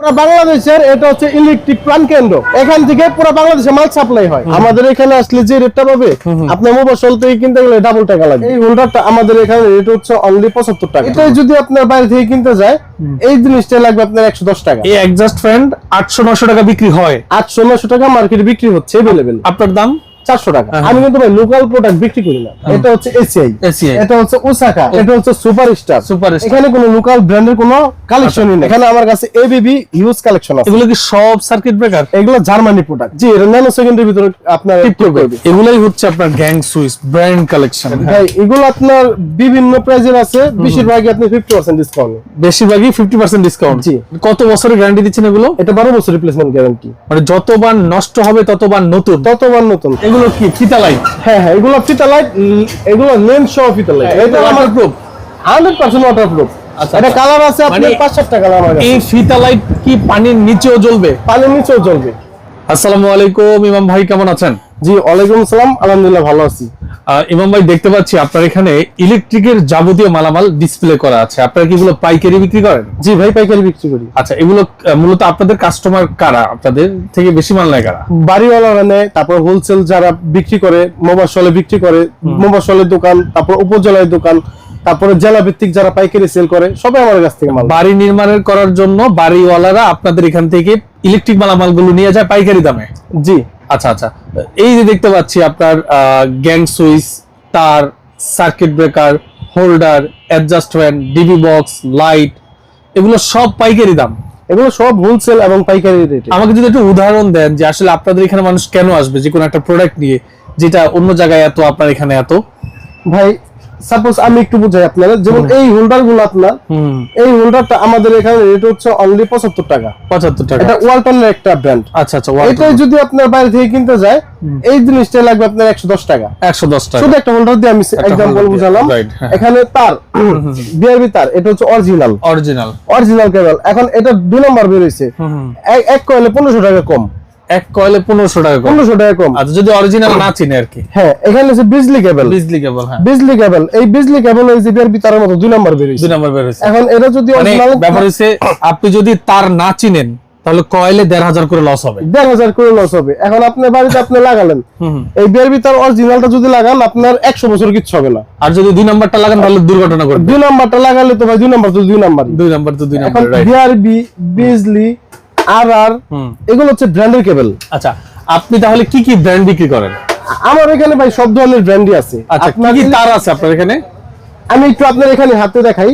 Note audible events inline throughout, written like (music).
পুরো বাংলাদেশের এটা হচ্ছে ইলেকট্রিক প্ল্যান কেন্দ্র। এখান থেকে পুরো বাংলাদেশে মাল সাপ্লাই হয়। আমাদের এখানে আসলে যে রেটটা পাবে আপনার মোবাইল থেকে কিনতে গেলে ডাবল টাকা এই হোল্ডারটা আমাদের এখানে রেট হচ্ছে অনলি পঁচাত্তর টাকা। এটাই যদি আপনার বাইরে থেকে কিনতে যায় এই জিনিসটা লাগবে আপনার একশো দশ টাকা। এই অ্যাডজাস্ট ফ্যান আটশো নশো টাকা বিক্রি হয়। আটশো নশো টাকা মার্কেটে বিক্রি হচ্ছে এভেলেবেল আপনার দাম? চারশো টাকা। আমি কিন্তু ভাই লোকাল প্রোডাক্ট বিক্রি করি না। এটা হচ্ছে এসিআই এটা হচ্ছে ওসাকা এটা হচ্ছে সুপার স্টার Superstar। এখানে কোনো লোকাল ব্র্যান্ডের কোনো কালেকশনই নেই। এখানে আমার কাছে এবিবি হিউজ কালেকশন আছে। এগুলো কি সব সার্কিট ব্রেকার এগুলো জার্মানি প্রোডাক্ট জি এটা ন্যানো সেকেন্ডের ভিতরে আপনার এগুলাই হচ্ছে আপনার গ্যাং সুইচ ব্র্যান্ড কালেকশন ভাই এগুলো আপনার বিভিন্ন প্রাইজের আছে। বেশিরভাগই আপনি ফিফটি পার্সেন্ট ডিসকাউন্ট বেশিরভাগই ফিফটি পার্সেন্ট ডিসকাউন্ট জি। কত বছরের গ্যারান্টি দিচ্ছেন এগুলো? এটা বারো বছর রিপ্লেসমেন্ট গ্যারান্টি মানে যতবার নষ্ট হবে ততবার নতুন। ততবার নতুন। এগুলো কি? ফিতা লাইট হ্যাঁ হ্যাঁ এগুলো ফিতা লাইট এগুলো লেন্স সহ ফিতা লাইট এটা আমার proof hundred percent water proof আচ্ছা, এটা আচ্ছা। কালার আছে আপনার মানে- পাঁচ সাতটা কালার কাছে। এই ফিতা লাইট কি পানির নিচেও জ্বলবে? পানির নিচেও জ্বলবে। আসসালামু আলাইকুম ইমাম ভাই কেমন আছেন? জি ওয়ালাইকুম আসসালাম আলহামদুলিল্লাহ ভালো আছি। ইমাম ভাই দেখতে পাচ্ছি আপনার এখানে ইলেকট্রিকের যাবতীয় মালামাল ডিসপ্লে করা আছে। আপনারা কি এগুলো পাইকারি বিক্রি করেন? জি ভাই পাইকারি বিক্রি করি। আচ্ছা এগুলো মূলত আপনাদের কাস্টমার কারা? আপনাদের থেকে বেশি মাল নেয় কারা? বাড়িওয়ালারা নেয় তারপর হোলসেল যারা বিক্রি করে মোবাসলে বিক্রি করে মোবাসলের দোকান তারপর উপজেলার দোকান তারপরে জেলা ভিত্তিক যারা পাইকারি সেল করে সবাই আমার কাছ থেকে মাল বাড়ি নির্মাণের করার জন্য বাড়িওয়ালারা আপনাদের এখান থেকে ইলেকট্রিক মালামালগুলো নিয়ে যায় পাইকারি দামে? জি। আচ্ছা আচ্ছা। এই যে দেখতে পাচ্ছি আপনার গ্যাং সুইচ তার circuit breaker holder adjustment DB box light এগুলো সব পাইকারি দাম। এগুলো সব হোলসেল এবং পাইকারি রেট আমাকে যদি একটু উদাহরণ দেন যে আসলে আপনাদের এখানে মানুষ কেন আসবে যে কোনো একটা প্রোডাক্ট নিয়ে যেটা অন্য জায়গায় এত আপনার এখানে এত? ভাই সাপোজ আমি একটু বুঝাই আপনারা যেমন এই হোল্ডারগুলো আপনার এই হোল্ডারটা আমাদের এখানে রেট হচ্ছে অনলি পঁচাত্তর টাকা। পঁচাত্তর টাকা। এটা ওয়ালটনের একটা ব্র্যান্ড আচ্ছা আচ্ছা এটাই যদি আপনার বাইরে থেকে কিনতে যায় এই জিনিসটা লাগবে আপনার একশো দশ টাকা। একশো দশ টাকা। শুধু একটা হোল্ডার দিয়ে আমি এক্সাম্পল বুঝালাম। হ্যাঁ। এখানে তার বিআরবি তার এটা হচ্ছে অরিজিনাল অরিজিনাল অরিজিনাল কেবল এখন এটা দুই নম্বর বেরোইছে এক- এক কয়েলে পনেরোশো টাকা কম। এক কয়েলে পনেরোশো টাকা পনেরোশো টাকা কম। আচ্ছা যদি অরিজিনাল না চিনে আর কি। হ্যাঁ এখানে হচ্ছে বিজলি কেবল বিজলি কেবল হ্যাঁ। বিজলি কেবল এই বিজলি কেবল বিআরবি তারের মতো দুই নম্বর দুই নম্বর বের এখন এটা যদি মানে অরিজিনাল ব্যাপার হচ্ছে আপনি যদি তার না চিনেন তাহলে কয়েলে দেড় হাজার করে লস হবে। দেড় হাজার করে লস হবে। এখন আপনার বাড়িতে আপনি লাগালেন। এই বিআরবি তার অরিজিনালটা যদি লাগান আপনার একশো বছর কিচ্ছু হবে না। আর যদি দুই নাম্বারটা লাগান তাহলে দুর্ঘটনা ঘটবে। দুই নাম্বারটা লাগালে তো ভাই দুই নাম্বার তো দুই নাম্বার দুই নাম্বার তো দুই নাম্বার বিআরবি বিজলি আর আর এগুলো হচ্ছে ব্র্যান্ডের কেবল। আচ্ছা আপনি তাহলে কি কি ব্র্যান্ড বিক্রি করেন? আমার এখানে ভাই সব ধরনের ব্র্যান্ডই আছে। আচ্ছা কি তার আছে আপনার এখানে? আমি একটু আপনার এখানে হাতে দেখাই।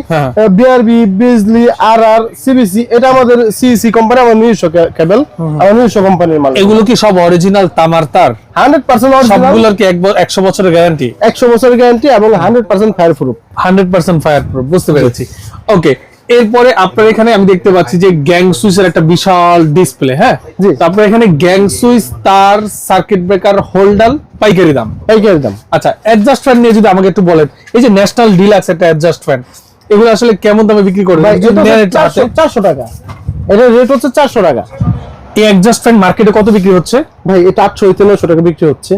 বিআরবি বিজলি আর আর সিবিসি এটা আমাদের সিসি কোম্পানি আমার নিজস্ব কেবল আমার নিজস্ব কোম্পানির মাল এগুলো কি সব অরিজিনাল তামার তার? হান্ড্রেড পার্সেন্ট সবগুলোর কি এক ব- একশো বছরের গ্যারান্টি একশো বছরের গ্যারান্টি এবং hundred percent fire proof hundred percent fire proof বুঝতে পেরেছি। ওকে এরপরে আপনার এখানে আমি দেখতে পাচ্ছি যে গ্যাং সুইচের একটা বিশাল ডিসপ্লে হ্যাঁ? জি। তো আপনার এখানে গ্যাং সুইচ তার সার্কিট ব্রেকার হোল্ডার পাইকারি দাম। পাইকারি দাম। আচ্ছা অ্যাডজাস্ট ফ্যান নিয়ে যদি আমাকে একটু বলেন এই যে ন্যাশনাল ডিলাক্স একটা অ্যাডজাস্ট ফ্যান এগুলো আসলে কেমন দামে বিক্রি করে? ভাই এটা হচ্ছে চারশো টাকা। এটা রেট হচ্ছে চারশো টাকা। এই অ্যাডজাস্ট ফ্যান মার্কেটে কত বিক্রি হচ্ছে? ভাই এটা আটশো হইতে নশো টাকা বিক্রি হচ্ছে।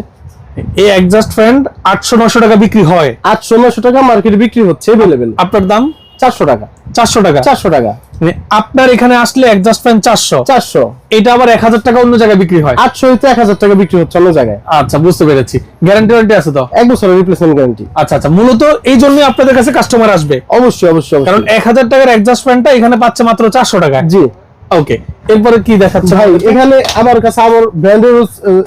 এই অ্যাডজাস্ট ফ্যান আটশো নশো টাকা বিক্রি হয়। আটশো নশো টাকা মার্কেটে বিক্রি হচ্ছে এভেলেবেল আপনার দাম? চারশো টাকা। চারশো টাকা। চারশো টাকা। মানে আপনার এখানে আসলে অ্যাডজাস্ট ফ্যান চারশো। চারশো। এটা আবার এক হাজার টাকা অন্য জায়গায় বিক্রি হয়। আটশো হইতে এক হাজার টাকা বিক্রি হচ্ছে অন্য জায়গায়। আচ্ছা বুঝতে পেরেছি। গ্যারান্টি ওয়ারেন্টি আছে তো? এক বছরের রিপ্লেসমেন্ট গ্যারান্টি আচ্ছা আচ্ছা মূলত এই জন্যই আপনাদের কাছে কাস্টমার আসবে। অবশ্যই অবশ্যই কারণ এক হাজার টাকার অ্যাডজাস্ট ফ্যানটা এখানে পাচ্ছে মাত্র চারশো টাকা জি। ওকে এরপরে কি দেখাচ্ছে? ভাই এখানে আমার কাছে আমার ব্র্যান্ডের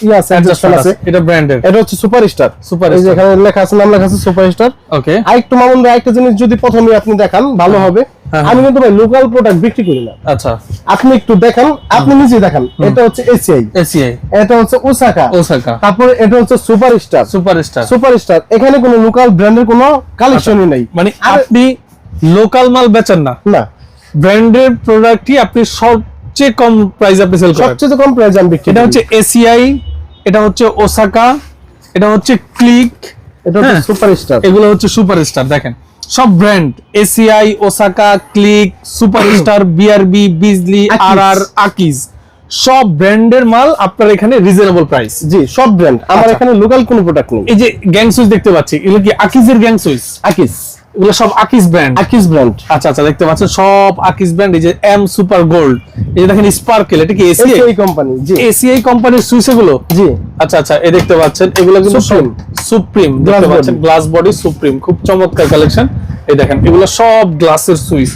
ইয়ে আছে অ্যাডজাস্ট আছে এটা ব্র্যান্ডের এটা হচ্ছে সুপার স্টার Superstar। এই যে এখানে লেখা আছে নাম লেখা আছে সুপার স্টার ওকে আরেকটু মামুন ভাই একটা জিনিস যদি প্রথমে আপনি দেখান ভালো হবে। হ্যাঁ, আমি কিন্তু ভাই লোকাল প্রোডাক্ট বিক্রি করি না। আচ্ছা। আপনি একটু দেখান আপনি নিজে দেখান। এটা হচ্ছে এসিআই এসিআই এটা হচ্ছে ওসাকা ওসাকা তারপরে এটা হচ্ছে Super Star Superstar Super Star এখানে কোনো লোকাল ব্র্যান্ডের কোনো কালেকশনই নাই। মানে আপনি লোকাল মাল বেচেন না। না। ব্র্যান্ডের প্রোডাক্টই আপনি সবচেয়ে কম প্রাইস আপনি সেল করেন। সবচেয়ে কম প্রাইস আমি বিক্রি এটা হচ্ছে এসিআই এটা হচ্ছে ওসাকা এটা হচ্ছে ক্লিক এটা হচ্ছে হ্যাঁ। সুপার স্টার এগুলো হচ্ছে সুপারস্টার দেখেন। সব brand ACI Osaka Click Superstar BRB Bijli. আর আর আকিজ সব ব্র্যান্ডের মাল আপনার এখানে রিজনেবল প্রাইস জি সব ব্র্যান্ড আমার আচ্ছা। এখানে লোকাল কোনো প্রোডাক্ট নেই। এই যে গ্যাং সুইচ দেখতে পাচ্ছি এগুলো কি আকিজের গ্যাং সুইচ আকিস এগুলো সব আকিস ব্র্যান্ড আকিস ব্র্যান্ড আচ্ছা আচ্ছা দেখতে পাচ্ছেন সব আকিস ব্র্যান্ড এই যে এম সুপার গোল্ড এই যে দেখেন স্পার্কেল এটা কি এসিআই কোম্পানি জি। এসিআই কোম্পানির সুইচ এগুলো? জি। আচ্ছা আচ্ছা এই দেখতে পাচ্ছেন এগুলো কিন্তু সুপ্রিম সুপ্রিম দেখতে পাচ্ছেন গ্লাস বডি সুপ্রিম খুব চমৎকার কালেকশন এই দেখেন এগুলো সব গ্লাসের সুইচ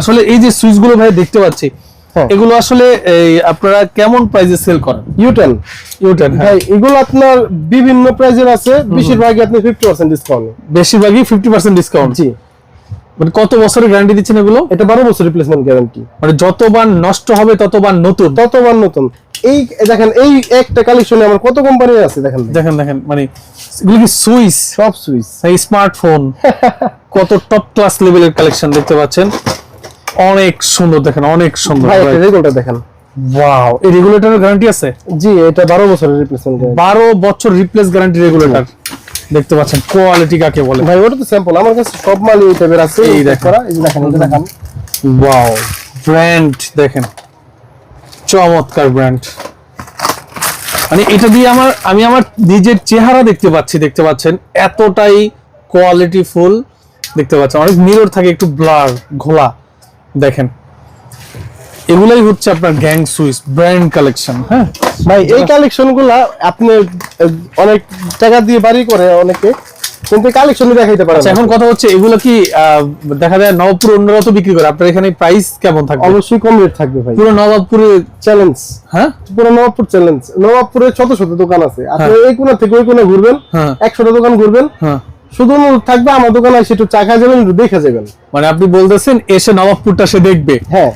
আসলে এই যে সুইচগুলো ভাই দেখতে পাচ্ছি। এগুলো আসলে এই আপনারা কেমন প্রাইসে সেল করেন? ইউটেন ইউটেন ভাই এগুলো আপনার বিভিন্ন প্রাইজের আছে বেশিরভাগই আপনি ফিফটি পার্সেন্ট ডিসকাউন্ট বেশিরভাগই ফিফটি পার্সেন্ট ডিসকাউন্ট জি। মানে কত বছরের গ্যারান্টি দিচ্ছেন এগুলো? এটা বারো বছর রিপ্লেসমেন্ট গ্যারান্টি মানে যতবার নষ্ট হবে ততবার নতুন? ততবার নতুন। এই দেখেন এই একটা কালেকশনে আমার কত কোম্পানি আছে দেখেন দেখেন দেখেন মানে এগুলো কি সুইচ সব এই স্মার্টফোন (laughs) কত টপ ক্লাস লেভেলের কালেকশন দেখতে পাচ্ছেন। অনেক সুন্দর দেখেন অনেক সুন্দর ভাই দেখেন। ওয়াও এই রেগুলেটরের গ্যারান্টি আছে? জি এটা বছরের রিপ্লেসমেন্ট বছর রিপ্লেস গ্যারান্টি রেগুলেটর দেখতে পাচ্ছেন কোয়ালিটি কাকে বলে? ভাই ওটা তো স্যাম্পল আমার কাছে সব মাল এই টাইপের আছে। এই এই দেখেন। এই দেখেন এই দেখেন। ওয়াও ব্র্যান্ড দেখেন। চমৎকার ব্র্যান্ড মানে এটা দিয়ে আমার আমি আমার নিজের চেহারা দেখতে পাচ্ছি দেখতে পাচ্ছেন? এতটাই কোয়ালিটি ফুল দেখতে পাচ্ছেন? অনেক মিরর থাকে একটু ব্লার ঘোলা। দেখেন। এগুলাই হচ্ছে আপনার গ্যাং সুইচ ব্র্যান্ড কালেকশন হ্যাঁ? ভাই এই কালেকশনগুলা আপনি অনেক টাকা দিয়ে বাড়ি করে অনেকে কিন্তু কালেকশন দেখাইতে পারেন আচ্ছা এখন কথা হচ্ছে এগুলো কি দেখা যায় অন্যরা তো বিক্রি করে আপনার এখানে প্রাইস কেমন থাকবে? অবশ্যই কম রেট থাকবে ভাই। পুরো নবাবপুরে চ্যালেঞ্জ হ্যাঁ? পুরো নবাবপুর চ্যালেঞ্জ নবাবপুরে শত শত দোকান আছে। আপনি এই থেকে ওই কোণে ঘুরবেন হ্যাঁ। একশোটা দোকান ঘুরবেন হ্যাঁ। শুধু অনুরোধ থাকবে আমার দোকানে এসে একটু চা খাওয়া যাবেন দেখে যাবেন। মানে আপনি বলতেছেন এসে নবাবপুরটা সে দেখবে। হ্যাঁ।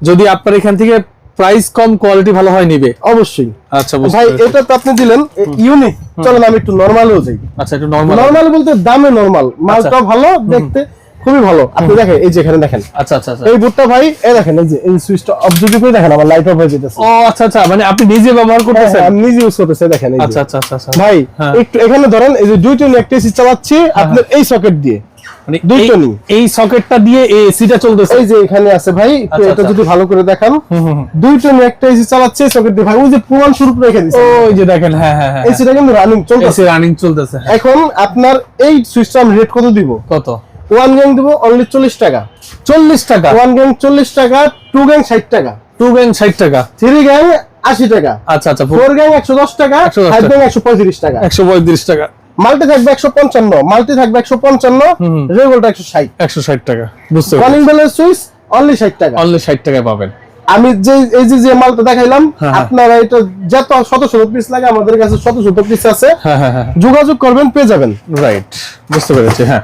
যদি আপনার এখান থেকে প্রাইস কম কোয়ালিটি ভালো হয় নিবে। অবশ্যই। আচ্ছা ভাই এটা তো আপনি দিলেন ইউনিক চলেন আমি একটু নরমালও যাই। আচ্ছা একটু নরমাল নরমাল বলতে দামে নরমাল মালটা ভালো দেখতে খুবই ভালো। আপনি দেখেন এই যে এখানে দেখেন। আচ্ছা আচ্ছা আচ্ছা। এই বুটটা ভাই এই দেখেন এই যে এই সুইচটা অফ যদি করে দেখেন আমার লাইট অফ হয়ে যেতেছে। ও আচ্ছা আচ্ছা মানে আপনি নিজে ব্যবহার হ্যাঁ, করতেছেন? হ্যাঁ, আমি নিজে ইউজ করতেছি দেখেন এই। আচ্ছা আচ্ছা আচ্ছা আচ্ছা। ভাই হ্যাঁ। একটু এখানে ধরেন এই যে দুইটা একটা এসি চালাচ্ছি আপনার এই সকেট দিয়ে। মানে দুইটা এই- নি। এই সকেটটা দিয়ে এই এসিটা চলতেছে? এই যে এখানে আছে ভাই আচ্ছা, এটা। যদি ভালো করে দেখান। হুম, হুম, হুম। দুইটা নি একটা এসি চালাচ্ছে সকেট দিয়ে। ভাই ওই যে প্রমাণ স্বরূপ রেখে ওই যে দেখেন হ্যাঁ হ্যাঁ হ্যাঁ। এসিটা কিন্তু রানিং চলতেছে। রানিং চলতেছে। এখন আপনার এই সুইচটা আমি রেট কত দিব? কত? ওয়ান গ্যাং দিব অনলি চল্লিশ টাকা। চল্লিশ টাকা। ওয়ান গ্যাং চল্লিশ টাকা টু গ্যাং ষাট টাকা। টু ব্যাংক ষাট টাকা। থ্রি গ্যাং আশি টাকা। আচ্ছা আচ্ছা ফোর গ্যাং একশো দশ টাকা 110 ফাইভ গ্যাং একশো পঁয়ত্রিশ টাকা। একশো পঁয়ত্রিশ টাকা। মাল্টি থাকবে একশো পঞ্চান্ন। মাল্টি থাকবে একশো পঞ্চান্ন। হুম। একশো ষাট। একশো ষাট টাকা। বুঝতে কলিং বেলের সুইচ অনলি ষাট টাকা। অনলি ষাট টাকায় পাবেন। আমি যে এই যে যে মালটা দেখাইলাম হ্যাঁ, হ্যাঁ। আপনারা এটা যত শত শত পিস লাগে আমাদের কাছে শত শত পিস আছে। হ্যাঁ যোগাযোগ করবেন পেয়ে যাবেন। রাইট বুঝতে পেরেছি হ্যাঁ।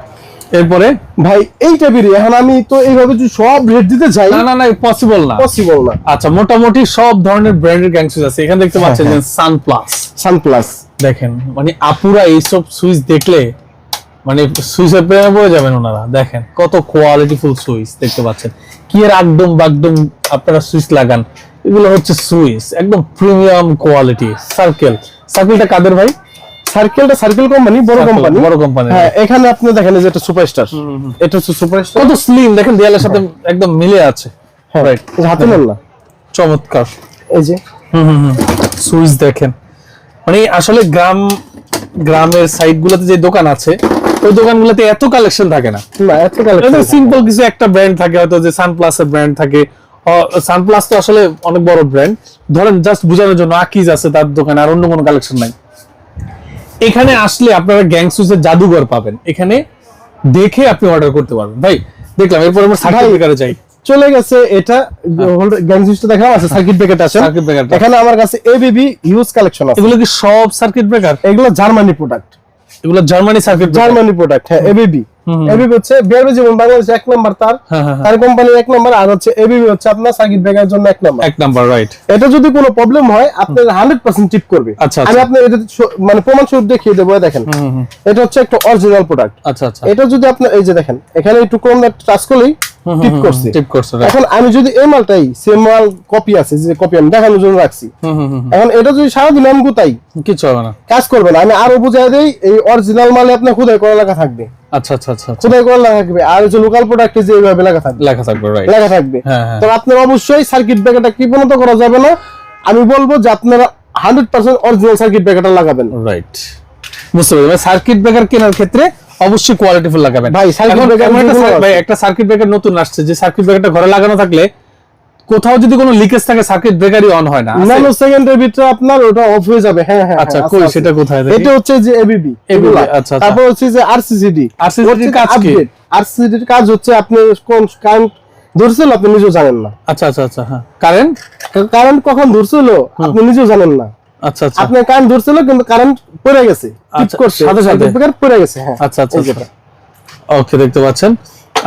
এরপরে? ভাই এই টাইপেরই এখন আমি তো এইভাবে যদি সব রেট দিতে চাই না না না পসিবল না। পসিবল না। আচ্ছা মোটামুটি সব ধরনের ব্র্যান্ডের গ্যাংসুইচ আছে। এখানে দেখতে পাচ্ছেন যে সানপ্লাস সানপ্লাস দেখেন মানে আপুরা এইসব সুইচ দেখলে মানে সুইচের প্রেমে পড়ে যাবেন ওনারা। দেখেন কত কোয়ালিটি ফুল সুইচ দেখতে পাচ্ছেন। কি এর একদম বাগদম আপনারা সুইচ লাগান। এগুলো হচ্ছে সুইচ একদম প্রিমিয়াম কোয়ালিটি সার্কেল সার্কেলটা কাদের ভাই? সার্কেলটা সার্কেল কোম্পানি বড় কোম্পানি বড় company। হ্যাঁ এখানে আপনি দেখেন যে এটা সুপারস্টার এটা হচ্ছে সুপারস্টার কত স্লিম দেখেন দেয়ালের সাথে একদম মিলে আছে। হ্যাঁ Right. হাতে না। চমৎকার। এই যে। সুইচ দেখেন। মানে আসলে গ্রাম গ্রামের সাইড গুলোতে যে দোকান আছে ওই দোকানগুলোতে এত কালেকশন থাকে না। না এত কালেকশন সিম্পল কিছু একটা ব্র্যান্ড থাকে হয়তো যে সানপ্লাস এর ব্র্যান্ড থাকে। সানপ্লাস তো আসলে অনেক বড় ব্র্যান্ড ধরেন জাস্ট বোঝানোর জন্য আকিজ আছে তার দোকানে আর অন্য কোনো কালেকশন নাই। এখানে আসলে আপনারা গ্যাং সুইচের জাদুঘর পাবেন। এখানে দেখে আপনি অর্ডার করতে পারবেন। ভাই দেখলাম এরপর আমরা সার্কিট ব্রেকারে যাই। চলে গেছে এটা গ্যাং সুইচটা দেখা আছে সার্কিট ব্রেকার আছে। সার্কিট ব্রেকার এখানে আমার কাছে এবিবি হিউজ কালেকশন আছে। এগুলো কি সব সার্কিট ব্রেকার এগুলো জার্মানি প্রোডাক্ট এগুলো জার্মানি সার্কিট জার্মানি প্রোডাক্ট হ্যাঁ এবিবি এবিবি হচ্ছে বিআরবি জীবন বাংলাদেশ এক নাম্বার তার। হ্যাঁ, হ্যাঁ, হ্যাঁ। তার কোম্পানির এক নাম্বার আর হচ্ছে এবিবি হচ্ছে আপনার সার্কিট ব্রেকার জন্য এক নাম্বার। এক নাম্বার রাইট এটা যদি কোনো প্রবলেম হয় আপনার হান্ড্রেড পার্সেন্ট টিপ করবে। আচ্ছা, আমি আচ্ছা। আপনার এটা মানে প্রমাণ স্বরূপ দেখিয়ে দেবো দেখেন। এটা হচ্ছে একটা অরিজিনাল প্রোডাক্ট আচ্ছা আচ্ছা। এটা যদি আপনার এই যে দেখেন এখানে একটু কম টাচ করলেই টিপ করছে। টিপ করছে এখন আমি যদি এই মালটাই সেম মাল কপি আছে যে কপি আমি দেখানোর জন্য রাখছি এখন এটা যদি সারাদিন আমি গুতাই। কিচ্ছু হবে না। কাজ করবে না আমি আরও বুঝাই দেই এই অরিজিনাল মালে আপনার খুদাই করা লেখা থাকবে। আচ্ছা আচ্ছা আচ্ছা আচ্ছা। খুদাই করা লেখা থাকবে আর যে লোকাল প্রোডাক্টে যে এইভাবে লেখা থাকবে। লেখা থাকবে লেখা থাকবে। হ্যাঁ, হ্যাঁ। তো আপনার অবশ্যই সার্কিট ব্রেকারটা কৃপণতা করা যাবে না। আমি বলব যে আপনারা হান্ড্রেড পার্সেন্ট অরিজিনাল সার্কিট ব্রেকারটা লাগাবেন। রাইট বুঝতে পারছি। সার্কিট ব্রেকার কেনার ক্ষেত্রে অবশ্যই কোয়ালিটিফুল লাগাবেন। ভাই, একটা যেগুলো ভাই একটা সার্কিট ব্রেকার নতুন আসছে। যে সার্কিট ব্রেকারটা ঘরে লাগানো থাকলে কোথাও যদি কোনো লিকেজ থাকে সার্কিট ব্রেকারই অন হয় না? ন্যানো সেকেন্ডের ভিতরে আপনার ওটা অফ হয়ে যাবে। হ্যাঁ হ্যাঁ আচ্ছা, হ্যাঁ, কই, আছে। সেটা কোথায়? দেখি? এটা হচ্ছে যে এবিবি ABB, আচ্ছা, আচ্ছা। তারপর হচ্ছে যে আরসিসিডি র কাজ কি? আরসিসিডি এর কাজ হচ্ছে আপনি কোন কারেন্ট ধরছিল আপনি নিজেও জানেন না। আচ্ছা আচ্ছা আচ্ছা হ্যাঁ। কারেন্ট কারেন্ট কখন ধরছিল আপনি নিজেও জানেন না। আচ্ছা আচ্ছা। আপনার কারেন্ট ধরছিল কিন্তু কারেন্ট পড়ে গেছে। টিপ আচ্ছা, করছে। সাথে সাথে? পড়ে গেছে হ্যাঁ। আচ্ছা আচ্ছা ওকে দেখতে পাচ্ছেন।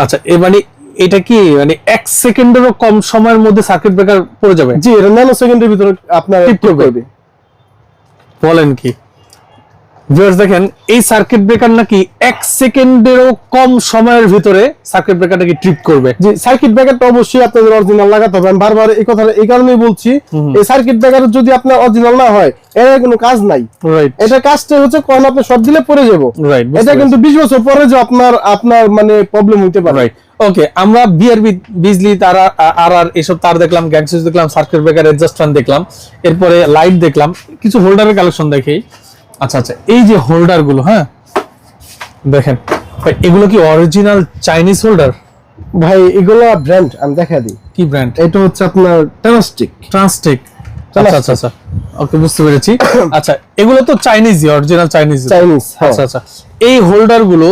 আচ্ছা এ মানে এটা কি মানে এক সেকেন্ডেরও কম সময়ের মধ্যে সার্কিট ব্রেকার পড়ে যাবে? জি ন্যানো সেকেন্ডের ভিতরে আপনার টিপ। করবে। বলেন কি? ভিউয়ার্স দেখেন এই সার্কিট ব্রেকার নাকি এক সেকেন্ডেরও কম সময়ের ভিতরে সার্কিট ব্রেকারটা কি ট্রিপ করবে। জি সার্কিট ব্রেকারটা অবশ্যই আপনাদের অরিজিনাল লাগাতে হবে। আমি বারবার এই কথাটা এই কারণেই বলছি এই সার্কিট ব্রেকার যদি আপনার অরিজিনাল না হয় এর কোনো কাজ নাই। রাইট এটা কাজটা হচ্ছে কোন আপনি শর্ট দিলে পড়ে যাব। বুঝতে এটা কিন্তু বিশ বছর পরে যে আপনার আপনার মানে প্রবলেম হইতে পারে। রাইট ওকে আমরা বিআরবি বিজলি তারা আর আর এসব তার দেখলাম গ্যাং সুইচ দেখলাম সার্কিট ব্রেকার অ্যাডজাস্ট ফ্যান দেখলাম এরপরে লাইট দেখলাম কিছু হোল্ডারের কালেকশন দেখি। আচ্ছা আচ্ছা এই যে হোল্ডারগুলো হ্যাঁ? দেখেন ভাই, এগুলো কি অরিজিনাল চাইনিজ হোল্ডার ভাই এগুলো ব্র্যান্ড আমি দেখা দিই। কি ব্র্যান্ড এটা হচ্ছে আপনার ট্রান্সটিক ট্রান্সটিক আচ্ছা আচ্ছা আচ্ছা। ওকে বুঝতে পেরেছি। (coughs) আচ্ছা এগুলো তো চাইনিজ অরিজিনাল চাইনিজ চাইনিজ আচ্ছা আচ্ছা। এই হোল্ডারগুলো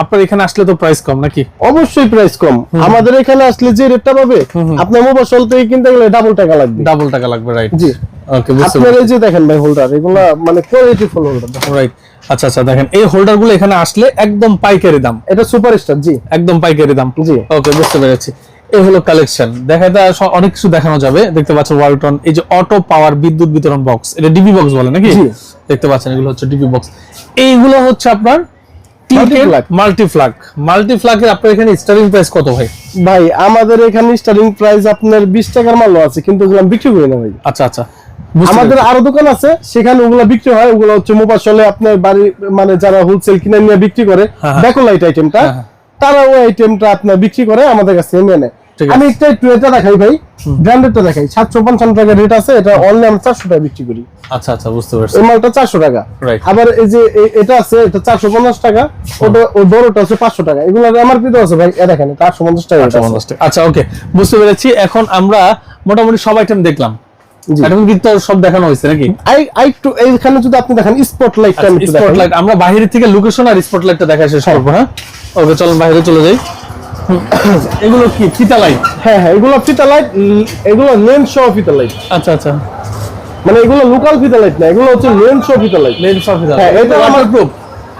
আপনার এখানে আসলে তো প্রাইস কম নাকি? অবশ্যই প্রাইস কম। আমাদের এখানে আসলে যে রেটটা পাবে আপনার মোবাইল থেকে কিনতে গেলে ডাবল টাকা লাগবে। ডাবল টাকা লাগবে রাইট জি। ওকে বুঝতে আপনার এই যে দেখেন ভাই হোল্ডার এগুলো মানে কোয়ালিটি ফুল হোল্ডার রাইট আচ্ছা আচ্ছা দেখেন এই হোল্ডারগুলো এখানে আসলে একদম পাইকারি দাম। এটা জি। একদম পাইকারি দাম। জি। ওকে বুঝতে পেরেছি। এই হলো কালেকশন দেখা যায় অনেক কিছু দেখানো যাবে। দেখতে পাচ্ছেন ওয়ালটন এই যে অটো পাওয়ার বিদ্যুৎ বিতরণ বক্স এটা ডিবি বক্স বলে নাকি। দেখতে পাচ্ছেন এগুলো হচ্ছে ডিবি বক্স এইগুলো হচ্ছে আপনার Multi-plug। মাল্টিফ্লাগ মাল্টিফ্লাগের আপনার এখানে স্টার্টিং প্রাইস কত ভাই ভাই আমাদের এখানে স্টার্টিং প্রাইস আপনার বিশ টাকার মালও আছে কিন্তু ওগুলো বিক্রি করি না ভাই আচ্ছা আচ্ছা আমাদের আরও দোকান আছে সেখানে ওগুলো বিক্রি হয় ওগুলো হচ্ছে মোবাসলে আপনার বাড়ি মানে যারা হোলসেল কিনে নিয়ে বিক্রি করে। ব্যাকলাইট আইটেমটা। তারা ওই আইটেমটা আপনার বিক্রি করে আমাদের কাছে নিয়ে নেয়। আমি একটা একটু এটা দেখাই ভাই। ব্র্যান্ডেডটা দেখাই। সাতশো পঞ্চান্ন টাকা রেট আছে এটা অনলাইন চারশো টাকা বিক্রি করি। আচ্ছা আচ্ছা বুঝতে পারছি। এই মালটা চারশো টাকা। আবার এই যে এটা আছে এটা চারশো পঞ্চাশ টাকা ওটা বড়টা হচ্ছে পাঁচশো টাকা। এগুলো আমার আছে ভাই এ দেখেন আটশো পঞ্চাশ টাকা। আচ্ছা ওকে বুঝতে পেরেছি। এখন আমরা মোটামুটি সব আইটেম দেখলাম। সব দেখানো হয়েছে নাকি? আই আই একটু এইখানে যদি আপনি দেখেন স্পট লাইটটা আমি স্পটলাইট আমরা বাইরে থেকে লোকেশন আর স্পটলাইটটা দেখা শেষ করব হ্যাঁ? ওকে চলুন বাইরে চলে যাই। এগুলো কি ফিতা লাইট হ্যাঁ হ্যাঁ এগুলো ফিতা লাইট এগুলো লেন্স সহ ফিতা লাইট আচ্ছা আচ্ছা। মানে এগুলো লোকাল ফিতা লাইট না এগুলো হচ্ছে লেন্স সহ ফিতা লাইট লেন্স সহ ফিতা হ্যাঁ এটা আমার proof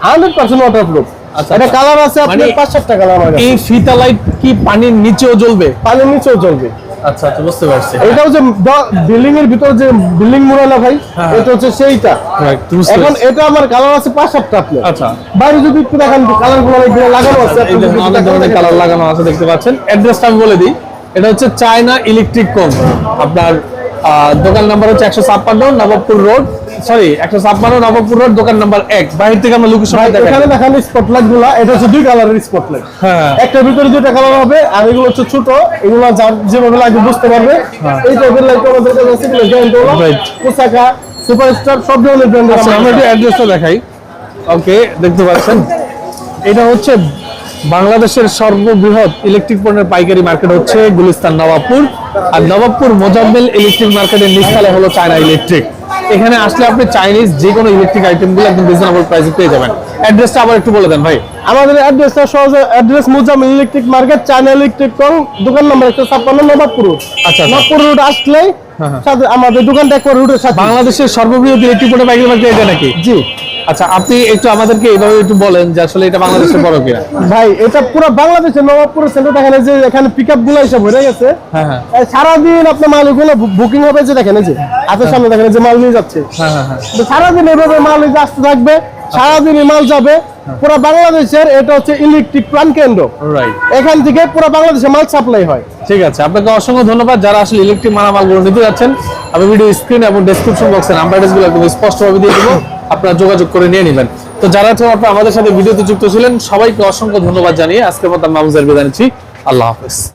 hundred percent water proof আচ্ছা, এটা আচ্ছা। কালার আছে আপনার মানে- পাঁচ সাতটা কালার আমার এই ফিতা লাইট কি পানির নিচেও জ্বলবে? পানির নিচেও চলবে আচ্ছা আচ্ছা বুঝতে পারছি। এটা হচ্ছে বিল্ডিং এর ভিতর যে বিল্ডিং ভাই হ্যাঁ। এটা হচ্ছে সেইটা। এখন এটা আমার কালার আছে পাঁচ সাতটা আপনি আচ্ছা। বাইরে যদি একটু দেখেন কালারগুলো লাগানো আছে অনেক ধরনের কালার লাগানো আছে দেখতে পাচ্ছেন। অ্যাড্রেসটা আমি বলে দিই। এটা হচ্ছে চায়না ইলেকট্রিক কোম্পানি আপনার দোকান নাম্বার হচ্ছে একশো ছাপ্পান্ন নবাবপুর রোড সরি একশো ছাপ্পান্ন নবাবপুর দোকান নাম্বার এক। বাইরে থেকে আমরা লোকেশন এখানে দেখানো স্পটলাইটগুলা এটা হচ্ছে দুই কালারের স্পটলাইট হ্যাঁ। একটার ভিতরে দুইটা কালার হবে আর এগুলো হচ্ছে ছোট এগুলো যার যেভাবে লাগবে বুঝতে পারবে। এই টাইপের লাইট আমাদের কাছে আছে এগুলো জয়েন্ট হলো হ্যাঁ। পোশাকা সুপারস্টার সব ধরনের ব্র্যান্ডের আচ্ছা আমরা একটু অ্যাড্রেসটা দেখাই। ওকে দেখতে পাচ্ছেন? এটা হচ্ছে বাংলাদেশের সর্ববৃহৎ ইলেকট্রিক পণ্যের পাইকারি মার্কেট হচ্ছে গুলিস্তান নবাবপুর। আর নবাবপুর মোজাম্মেল ইলেকট্রিক মার্কেটের নিচতলায় হলো চায়না ইলেকট্রিক এখানে আসলে আপনি চাইনিজ যে কোনো ইলেকট্রিক আইটেমগুলো একদম রিজনেবল প্রাইসে পেয়ে যাবেন। অ্যাড্রেসটা আবার একটু বলে দেন ভাই। আমাদের অ্যাড্রেসটা সহজ address Mujam electric market China electric দোকান নাম্বার একশো ছাপ্পান্ন নবাবপুর। আচ্ছা, আচ্ছা। নবাবপুর রোড আসলে সাথে আমাদের দোকানটা রোডের সাথে। বাংলাদেশের সর্ববৃহৎ ইলেকট্রিক পাইকারি মার্কেট এটা নাকি? জি। আচ্ছা আপনি একটু আমাদেরকে এইভাবে একটু বলেন যে আসলে এটা বাংলাদেশের বড় কিনা। ভাই এটা পুরো বাংলাদেশের নবাবপুরের সেন্টার দেখেন যে এখানে পিক আপগুলো এসে ভরে গেছে। হ্যাঁ হ্যাঁ। সারাদিন আপনার মালগুলো বুকিং হবে যে দেখেন যে হাতের সামনে দেখেন যে মাল নিয়ে যাচ্ছে। হ্যাঁ হ্যাঁ হ্যাঁ। সারাদিন এভাবে মাল এই যে আসতে থাকবে সারাদিন মাল যাবে। পুরো বাংলাদেশের এটা হচ্ছে ইলেকট্রিক প্রাণ কেন্দ্র। এখান থেকে পুরো বাংলাদেশে মাল সাপ্লাই হয়। ঠিক আছে আপনাকে অসংখ্য ধন্যবাদ যারা আসলে ইলেকট্রিক মালামালগুলো নিতে যাচ্ছেন। আমি ভিডিও স্ক্রিন এবং ডেসক্রিপশন বক্সে নাম্বারগুলো একদম স্পষ্টভাবে দিয়ে দেবো। আপনারা যোগাযোগ করে নিয়ে নেবেন। তো যারা তো আপনারা আমাদের সাথে ভিডিওতে যুক্ত ছিলেন সবাইকে অসংখ্য ধন্যবাদ জানিয়ে আজকের মতো আমি মাহবুজার বিদায় নিচ্ছি। আল্লাহ হাফেজ।